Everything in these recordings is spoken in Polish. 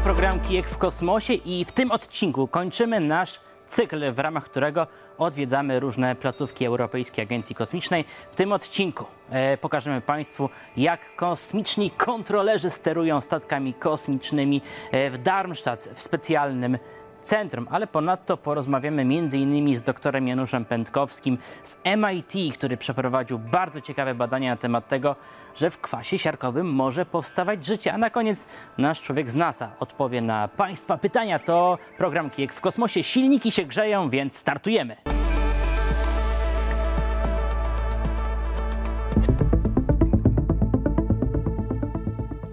program Kijek w kosmosie i w tym odcinku kończymy nasz cykl, w ramach którego odwiedzamy różne placówki Europejskiej Agencji Kosmicznej. W tym odcinku e, pokażemy Państwu, jak kosmiczni kontrolerzy sterują statkami kosmicznymi e, w Darmstadt w specjalnym centrum, ale ponadto porozmawiamy m.in. z doktorem Januszem Pętkowskim z MIT, który przeprowadził bardzo ciekawe badania na temat tego, że w kwasie siarkowym może powstawać życie. A na koniec nasz człowiek z NASA odpowie na Państwa pytania. To program Kijek w kosmosie. Silniki się grzeją, więc startujemy.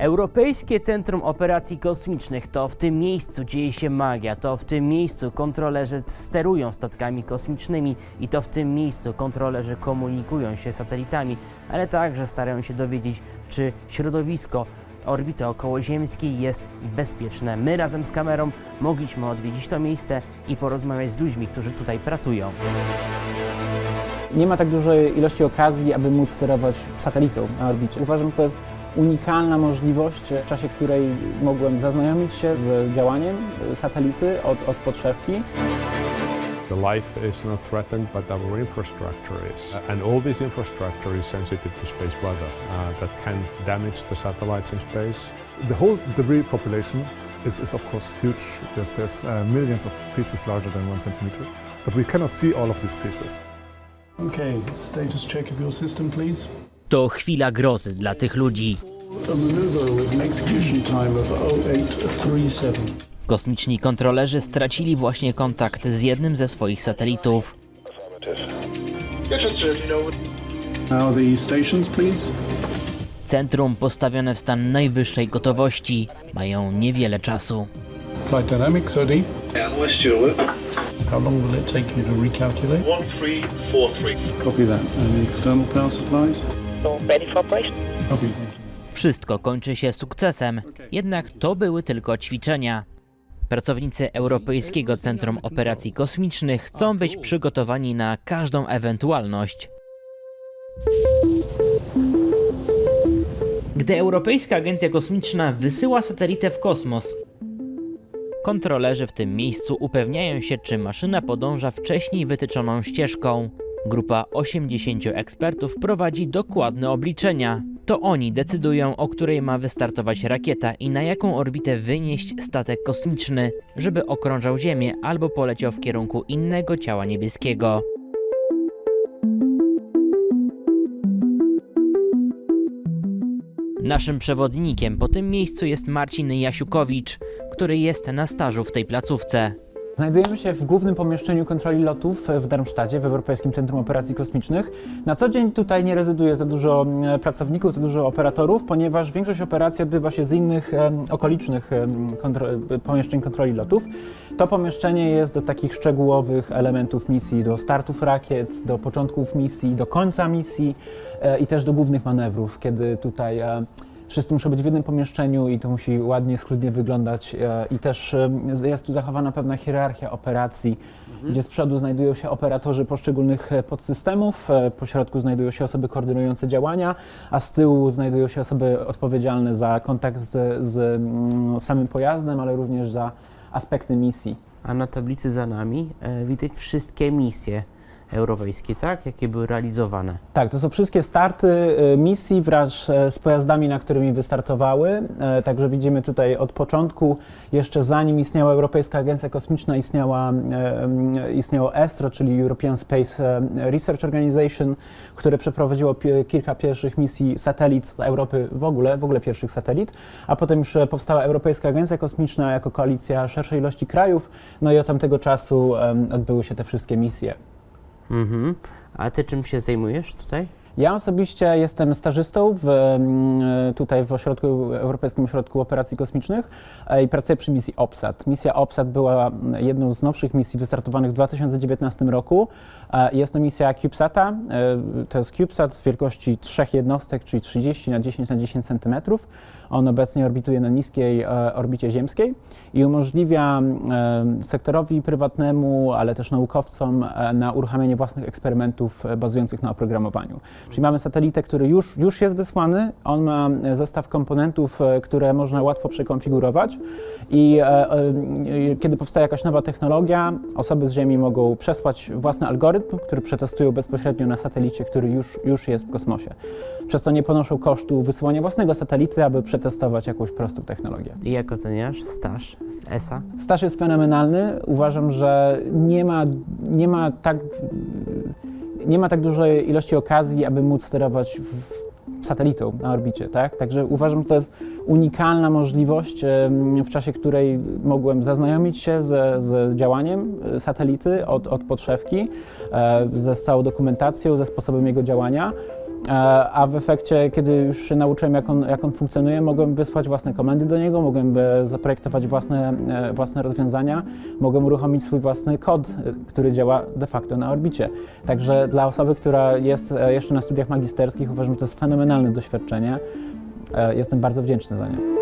Europejskie Centrum Operacji Kosmicznych to w tym miejscu dzieje się magia, to w tym miejscu kontrolerzy sterują statkami kosmicznymi i to w tym miejscu kontrolerzy komunikują się z satelitami, ale także starają się dowiedzieć, czy środowisko orbity okołoziemskiej jest bezpieczne. My razem z kamerą mogliśmy odwiedzić to miejsce i porozmawiać z ludźmi, którzy tutaj pracują. Nie ma tak dużej ilości okazji, aby móc sterować satelitą na orbicie. Uważam, że to jest unikalna możliwość, w czasie której mogłem zaznajomić się z działaniem satelity od, od podszewki. The life is not threatened, but our infrastructure is. And all this infrastructure is sensitive to space weather uh, that can damage the satellites in space. The whole debris population is, is of course huge. There's, there's uh, millions of pieces larger than one centimeter, but we cannot see all of these pieces. Okay, status check of your system, please. To chwila grozy dla tych ludzi. A maneuver with an execution time of 0837. Kosmiczni kontrolerzy stracili właśnie kontakt z jednym ze swoich satelitów. Centrum postawione w stan najwyższej gotowości. Mają niewiele czasu. Flight dynamics, OD. And West Stewart, How long will it take you to recalculate? 1343. Copy that. And the external power supplies? Ready for operation. Wszystko kończy się sukcesem, jednak to były tylko ćwiczenia. Pracownicy Europejskiego Centrum Operacji Kosmicznych chcą być przygotowani na każdą ewentualność. Gdy Europejska Agencja Kosmiczna wysyła satelitę w kosmos, kontrolerzy w tym miejscu upewniają się, czy maszyna podąża wcześniej wytyczoną ścieżką. Grupa 80 ekspertów prowadzi dokładne obliczenia. To oni decydują, o której ma wystartować rakieta i na jaką orbitę wynieść statek kosmiczny, żeby okrążał Ziemię albo poleciał w kierunku innego ciała niebieskiego. Naszym przewodnikiem po tym miejscu jest Marcin Jasiukowicz, który jest na stażu w tej placówce. Znajdujemy się w głównym pomieszczeniu kontroli lotów w Darmstadcie, w Europejskim Centrum Operacji Kosmicznych. Na co dzień tutaj nie rezyduje za dużo e, pracowników, za dużo operatorów, ponieważ większość operacji odbywa się z innych em, okolicznych em, kontro e, pomieszczeń kontroli lotów. To pomieszczenie jest do takich szczegółowych elementów misji, do startów rakiet, do początków misji, do końca misji e, i też do głównych manewrów, kiedy tutaj e, Wszyscy muszą być w jednym pomieszczeniu i to musi ładnie, schludnie wyglądać. e, I też e, jest tu zachowana pewna hierarchia operacji, gdzie z przodu znajdują się operatorzy poszczególnych e, podsystemów, po środku znajdują się osoby koordynujące działania, a z tyłu znajdują się osoby odpowiedzialne za kontakt z, z mm, samym pojazdem, ale również za aspekty misji. A na tablicy za nami e, widać wszystkie misje europejskie, tak? Jakie były realizowane. Tak, to są wszystkie starty e, misji wraz e, z pojazdami, na którymi wystartowały. E, Także widzimy tutaj od początku, jeszcze zanim istniała Europejska Agencja Kosmiczna, istniała, e, istniało ESRO, czyli European Space Research Organization, które przeprowadziło kilka pierwszych misji satelit z Europy w ogóle, w ogóle pierwszych satelit, a potem już powstała Europejska Agencja Kosmiczna jako koalicja szerszej ilości krajów, no i od tamtego czasu odbyły się te wszystkie misje. Mhm. A ty czym się zajmujesz tutaj? Ja osobiście jestem stażystą w, mm, tutaj w ośrodku, Europejskim Ośrodku Operacji Kosmicznych e, i pracuję przy misji OPSAT. Misja OPSAT była mm, jedną z nowszych misji wystartowanych w 2019 roku. E, Jest to misja CubeSata. e, To jest CubeSat w wielkości trzech jednostek, czyli 30 na 10 na 10 cm. On obecnie orbituje na niskiej e, orbicie ziemskiej i umożliwia e, sektorowi prywatnemu, ale też naukowcom e, na uruchamianie własnych eksperymentów e, bazujących na oprogramowaniu. Czyli mamy satelitę, który już, już jest wysłany, on ma e, zestaw komponentów, e, które można łatwo przekonfigurować i e, kiedy powstaje jakaś nowa technologia, osoby z Ziemi mogą przesłać własny algorytm, który przetestują bezpośrednio na satelicie, który już, już jest w kosmosie. Przez to nie ponoszą kosztu wysyłania własnego satelity, aby przetestować jakąś prostą technologię. I jak oceniasz staż w ESA? Staż jest fenomenalny. Uważam, że nie ma, nie ma tak nie ma tak dużej ilości okazji, aby móc sterować satelitą na orbicie, tak? Także uważam, że to jest unikalna możliwość, w czasie której mogłem zaznajomić się ze, z działaniem e, satelity od, od podszewki, e, ze całą dokumentacją, ze sposobem jego działania. A w efekcie, kiedy już się nauczyłem, jak on, jak on funkcjonuje, mogłem wysłać własne komendy do niego, mogłem e, zaprojektować własne, e, własne rozwiązania, mogłem uruchomić swój własny kod, e, który działa de facto na orbicie. Także dla osoby, która jest jeszcze na studiach magisterskich, uważam, że to jest fenomenalne doświadczenie. Jestem bardzo wdzięczny za nie.